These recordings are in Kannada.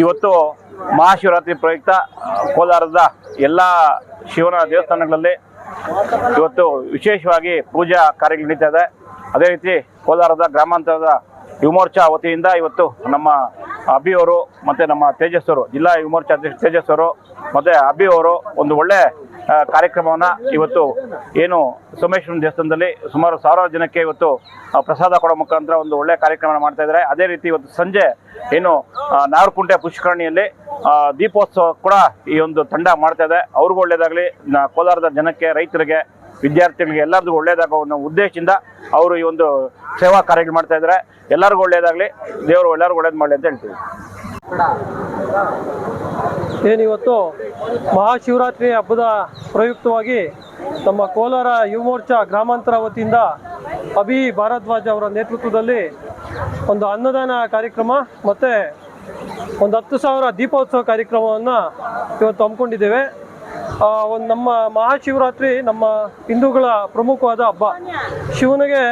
ಇವತ್ತು ಮಹಾಶಿವರಾತ್ರಿ ಪ್ರಯುಕ್ತ ಕೋಲಾರದ ಎಲ್ಲ ಶಿವನ ದೇವಸ್ಥಾನಗಳಲ್ಲಿ ಇವತ್ತು ವಿಶೇಷವಾಗಿ ಪೂಜಾ ಕಾರ್ಯಗಳು ನಡೀತಾ ಇದೆ. ಅದೇ ರೀತಿ ಕೋಲಾರದ ಗ್ರಾಮಾಂತರದ ಯುವಮೋರ್ಚಾ ವತಿಯಿಂದ ಇವತ್ತು ನಮ್ಮ ಅಭಿ ಅವರು ಮತ್ತು ನಮ್ಮ ತೇಜಸ್ ಅವರು ಜಿಲ್ಲಾ ಯುವಮೋರ್ಚಾ ಅಧ್ಯಕ್ಷ ತೇಜಸ್ ಅವರು ಮತ್ತು ಅಭಿ ಅವರು ಒಂದು ಒಳ್ಳೆ ಕಾರ್ಯಕ್ರಮವನ್ನು ಇವತ್ತು ಏನು ಸೋಮೇಶ್ವರ ದೇವಸ್ಥಾನದಲ್ಲಿ ಸುಮಾರು ಸಾವಿರಾರು ಜನಕ್ಕೆ ಇವತ್ತು ಪ್ರಸಾದ ಕೊಡೋ ಮುಖಾಂತರ ಒಂದು ಒಳ್ಳೆ ಕಾರ್ಯಕ್ರಮ ಮಾಡ್ತಾ ಇದ್ದಾರೆ. ಅದೇ ರೀತಿ ಇವತ್ತು ಸಂಜೆ ಏನು ನಾರುಕುಂಟೆ ಪುಷ್ಕರಣಿಯಲ್ಲಿ ದೀಪೋತ್ಸವ ಕೂಡ ಈ ಒಂದು ತಂಡ ಮಾಡ್ತಾ ಇದೆ. ಅವ್ರಿಗೂ ಒಳ್ಳೇದಾಗಲಿ. ಕೋಲಾರದ ಜನಕ್ಕೆ, ರೈತರಿಗೆ ವಿದ್ಯಾರ್ಥಿಗಳಿಗೆ ಎಲ್ಲರಿಗೂ ಒಳ್ಳೇದಾಗೋ ಅನ್ನೋ ಉದ್ದೇಶದಿಂದ ಅವರು ಈ ಒಂದು ಸೇವಾ ಕಾರ್ಯಗಳು ಮಾಡ್ತಾ ಇದ್ದಾರೆ. ಎಲ್ಲರಿಗೂ ಒಳ್ಳೇದಾಗಲಿ. ದೇವರು ಎಲ್ಲರಿಗೂ ಒಳ್ಳೇದು ಮಾಡಲಿ ಅಂತ ಹೇಳ್ತೀವಿ. ಏನಿವತ್ತು ಮಹಾಶಿವರಾತ್ರಿ ಹಬ್ಬದ ಪ್ರಯುಕ್ತವಾಗಿ ನಮ್ಮ ಕೋಲಾರ ಯುವ ಮೋರ್ಚಾ ಗ್ರಾಮಾಂತರ ವತಿಯಿಂದ ಅಭಿ ಭಾರದ್ವಾಜ್ ಅವರ ನೇತೃತ್ವದಲ್ಲಿ ಒಂದು ಅನ್ನದಾನ ಕಾರ್ಯಕ್ರಮ ಮತ್ತು ಒಂದು ಹತ್ತು ಸಾವಿರ ದೀಪೋತ್ಸವ ಕಾರ್ಯಕ್ರಮವನ್ನು ಇವತ್ತು ಹಮ್ಮಿಕೊಂಡಿದ್ದೇವೆ. ಒಂದು ನಮ್ಮ ಮಹಾಶಿವರಾತ್ರಿ ನಮ್ಮ ಹಿಂದೂಗಳ ಪ್ರಮುಖವಾದ ಹಬ್ಬ. ಶಿವನಿಗೆ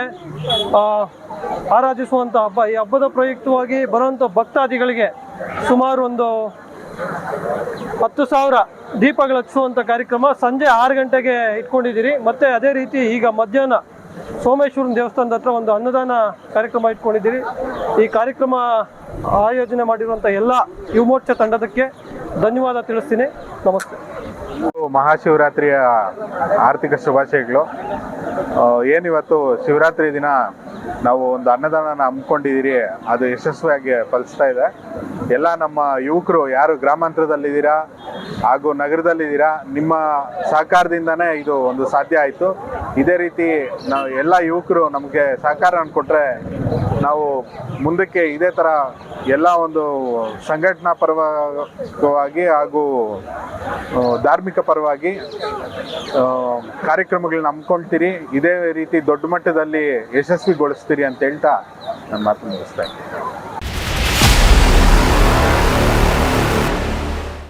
ಆರಾಧಿಸುವಂಥ ಹಬ್ಬ. ಈ ಹಬ್ಬದ ಪ್ರಯುಕ್ತವಾಗಿ ಬರುವಂಥ ಭಕ್ತಾದಿಗಳಿಗೆ ಸುಮಾರು ಒಂದು ಹತ್ತು ಸಾವಿರ ದೀಪಗಳು ಹಚ್ಚುವಂಥ ಕಾರ್ಯಕ್ರಮ ಸಂಜೆ ಆರು ಗಂಟೆಗೆ ಇಟ್ಕೊಂಡಿದ್ದೀರಿ. ಮತ್ತು ಅದೇ ರೀತಿ ಈಗ ಮಧ್ಯಾಹ್ನ ಸೋಮೇಶ್ವರನ ದೇವಸ್ಥಾನದ ಹತ್ರ ಒಂದು ಅನ್ನದಾನ ಕಾರ್ಯಕ್ರಮ ಇಟ್ಕೊಂಡಿದ್ದೀರಿ. ಈ ಕಾರ್ಯಕ್ರಮ ಆಯೋಜನೆ ಮಾಡಿರುವಂಥ ಎಲ್ಲ ಯುವಮೋರ್ಚಾ ತಂಡದಕ್ಕೆ ಧನ್ಯವಾದ ತಿಳಿಸ್ತೀನಿ. ನಮಸ್ತೆ. ಮಹಾಶಿವರಾತ್ರಿಯ ಆರ್ಥಿಕ ಶುಭಾಶಯಗಳು. ಏನಿವತ್ತು ಶಿವರಾತ್ರಿ ದಿನ ನಾವು ಒಂದು ಅನ್ನದಾನನ ಹಮ್ಮಿಕೊಂಡಿದ್ದೀರಿ, ಅದು ಯಶಸ್ವಿಯಾಗಿ ಫಲಿಸ್ತಾ ಇದೆ. ಎಲ್ಲ ನಮ್ಮ ಯುವಕರು, ಯಾರು ಗ್ರಾಮಾಂತರದಲ್ಲಿದ್ದೀರಾ ಹಾಗೂ ನಗರದಲ್ಲಿದ್ದೀರಾ ನಿಮ್ಮ ಸಹಕಾರದಿಂದನೇ ಇದು ಒಂದು ಸಾಧ್ಯ ಆಯಿತು. ಇದೇ ರೀತಿ ನಾವು ಎಲ್ಲ ಯುವಕರು ನಮಗೆ ಸಹಕಾರ ಕೊಟ್ಟರೆ ನಾವು ಮುಂದಕ್ಕೆ ಇದೇ ಥರ ಎಲ್ಲ ಒಂದು ಸಂಘಟನಾ ಪರವಾಗಿ ಹಾಗೂ ಧಾರ್ಮಿಕ ಪರವಾಗಿ ಕಾರ್ಯಕ್ರಮಗಳನ್ನ ಹಮ್ಮಿಕೊಳ್ತೀರಿ. ಇದೇ ರೀತಿ ದೊಡ್ಡ ಮಟ್ಟದಲ್ಲಿ ಯಶಸ್ವಿಗೊಳಿಸ್ತೀರಿ ಅಂತ ಹೇಳ್ತಾ ನನ್ನ ಮಾತು ಮುಗಿಸ್ತಾ ಇದ್ದೀನಿ.